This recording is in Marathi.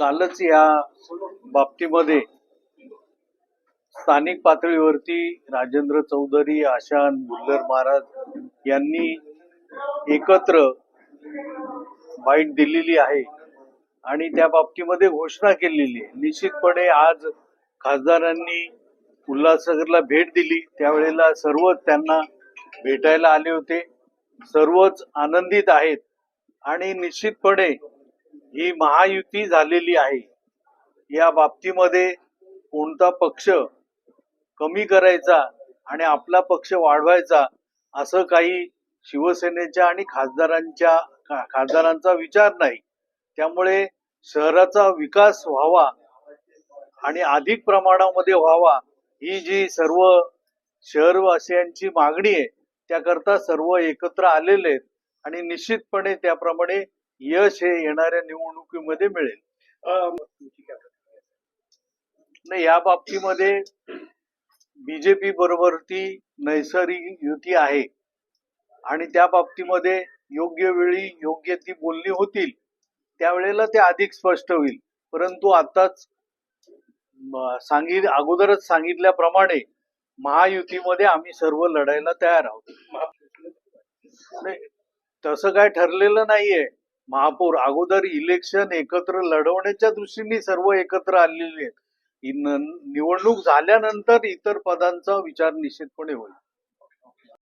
कालच या बाबतीमध्ये स्थानिक पातळीवरती राजेंद्र चौधरी आशान मुल्लर महाराज यांनी एकत्र बाईट दिलेली आहे आणि त्या बाबतीमध्ये घोषणा केलेली आहे. निश्चितपणे आज खासदारांनी उल्हासनगरला भेट दिली. त्यावेळेला सर्वच त्यांना भेटायला आले होते. सर्वच आनंदित आहेत. आणि निश्चितपणे ही महायुती झालेली आहे. या बाबतीमध्ये कोणता पक्ष कमी करायचा आणि आपला पक्ष वाढवायचा असं काही शिवसेनेच्या आणि खासदारांच्या खासदारांचा विचार नाही. त्यामुळे शहराचा विकास व्हावा आणि अधिक प्रमाणामध्ये व्हावा ही जी सर्व शहरवासियांची मागणी आहे त्याकरता सर्व एकत्र आलेले आहेत आणि निश्चितपणे त्याप्रमाणे यश हे येणाऱ्या निवडणुकीमध्ये मिळेल. नाही या बाबतीमध्ये बीजेपी बरोबर ती नैसर्गिक युती आहे. आणि त्या बाबतीमध्ये योग्य वेळी योग्य ती बोलणी होतील त्यावेळेला ते अधिक स्पष्ट होईल. परंतु आताच सांगित अगोदरच सांगितल्याप्रमाणे महायुतीमध्ये आम्ही सर्व लढायला तयार आहोत. नाही, तसं काय ठरलेलं नाहीये. महापौर अगोदर इलेक्शन एकत्र लढवण्याच्या दृष्टीने सर्व एकत्र आलेले आहेत. निवडणूक झाल्यानंतर इतर पदांचा विचार निश्चितपणे होईल.